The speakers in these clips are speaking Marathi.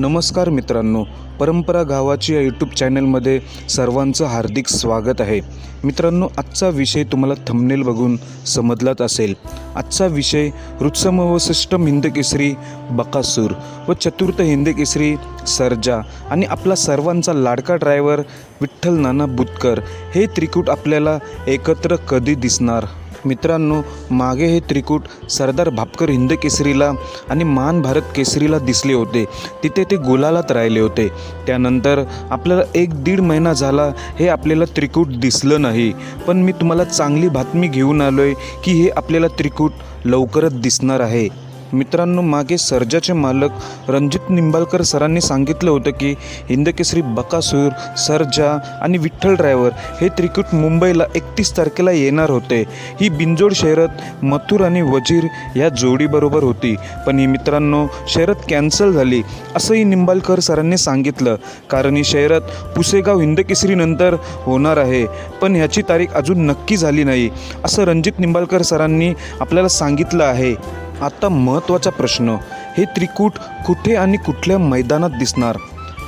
नमस्कार मित्रांनो परंपरा गावाची या यूट्यूब चॅनलमध्ये सर्वांचं हार्दिक स्वागत आहे. मित्रांनो आजचा विषय तुम्हाला थंबनेल बघून समजलाच असेल. आजचा विषय रुत्सम व सष्टम हिंदकेसरी बकासूर व चतुर्थ हिंदकेसरी सर्जा आणि आपला सर्वांचा लाडका ड्रायव्हर विठ्ठल नाना बुतकर हे त्रिकूट आपल्याला एकत्र कधी दिसणार? मित्रांनो मागे हे त्रिकूट सरदार भापकर हिंद केसरीला आणि मान भारत केसरीला दिसले होते. तिथे ते गुलालात राहिले होते. त्यानंतर आपल्याला एक दीड महिना झाला हे आपल्याला त्रिकूट दिसलं नाही. पण मी तुम्हाला चांगली बातमी घेऊन आलो आहे की हे आपल्याला त्रिकूट लवकरच दिसणार आहे. मित्रांनो मागे सर्जाचे मालक रणजित निंबाळकर सरांनी सांगितलं होतं की हिंदकेसरी बकासूर सर्जा आणि विठ्ठल ड्रायव्हर हे त्रिकूट मुंबईला एकतीस तारखेला येणार होते. ही बिंजोड शहरात मथुर आणि वजीर या जोडीबरोबर होती. पण ही मित्रांनो शहरात कॅन्सल झाली असंही निंबाळकर सरांनी सांगितलं. कारण ही शहरात पुसेगाव हिंदकेसरीनंतर होणार आहे. पण ह्याची तारीख अजून नक्की झाली नाही असं रणजित निंबाळकर सरांनी आपल्याला सांगितलं आहे. आता महत्त्वाचा प्रश्न हे त्रिकूट कुठे आणि कुठल्या मैदानात दिसणार?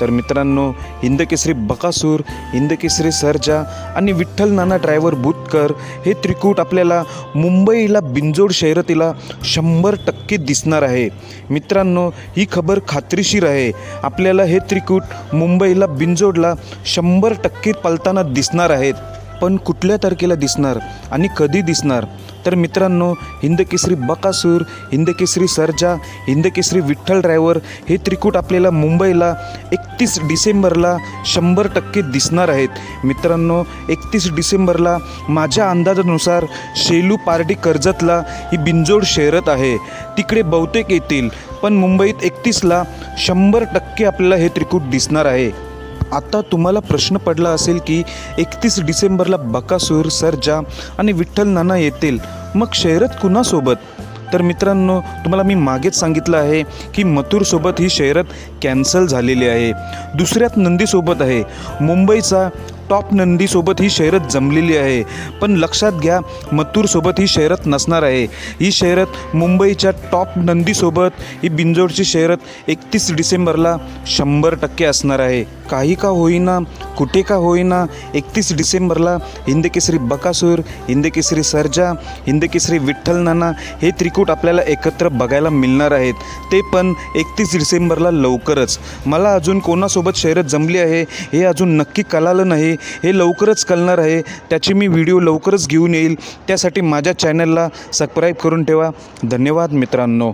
तर मित्रांनो हिंदकेसरी बकासूर हिंदकेसरी सरजा आणि विठ्ठल नाना ड्रायव्हर बुतकर हे त्रिकूट आपल्याला मुंबईला बिंजोड शहरातीला शंभर टक्के दिसणार आहे. मित्रांनो ही खबर खात्रीशीर आहे. आपल्याला हे त्रिकूट मुंबईला बिंजोडला शंभर टक्के पलताना दिसणार आहेत. पण कुठल्या तारखेला दिसणार आणि कधी दिसणार? तर मित्रांनो हिंदकेसरी बकासूर हिंदकेसरी सरजा हिंदकेसरी विठ्ठल ड्रायव्हर हे त्रिकूट आपल्याला मुंबईला एकतीस डिसेंबरला शंभर टक्के दिसणार आहेत. मित्रांनो एकतीस डिसेंबरला माझ्या अंदाजानुसार शेलू पार्टी कर्जतला ही बिंजोड शहरत आहे. तिकडे बहुतेक येतील पण मुंबईत एकतीसला शंभर टक्के आपल्याला हे त्रिकूट दिसणार आहे. आता तुम्हाला प्रश्न पडला असेल की एकतीस डिसेंबरला बकासूर सरजा आणि विठ्ठल नाना येतील. मग शहरत कुणासोबत? तर मित्रांनो तुम्हाला मी मागेच सांगितलं आहे की मथुरसोबत ही शर्यत कॅन्सल झालेली आहे. दुसऱ्यात नंदीसोबत आहे. मुंबईचा टॉप नंदीसोबत ही शर्यत जमलेली आहे. पण लक्षात घ्या मथुरसोबत ही शर्यत नसणार आहे. ही शर्यत मुंबईच्या टॉप नंदीसोबत ही बिंजोडची शर्यत एकतीस डिसेंबरला शंभर टक्के असणार आहे. काही का होईना कुठे का होईना एकतीस डिसेंबरला हिंदकेसरी बकासूर हिंदकेसरी सर्जा हिंदकेसरी विठ्ठल नाना हे त्रिकूट आपल्याला एकत्र बघायला मिळणार आहेत. ते पण एकतीस डिसेंबरला लवकरच. मला अजून कोणासोबत शर्यत जमली आहे हे अजून नक्की कळालं नाही. हे लवकरच कळणार आहे. त्याची मी व्हिडिओ लवकरच घेऊन येईल. त्यासाठी माझ्या चॅनलला सबस्क्राईब करून ठेवा. धन्यवाद मित्रांनो.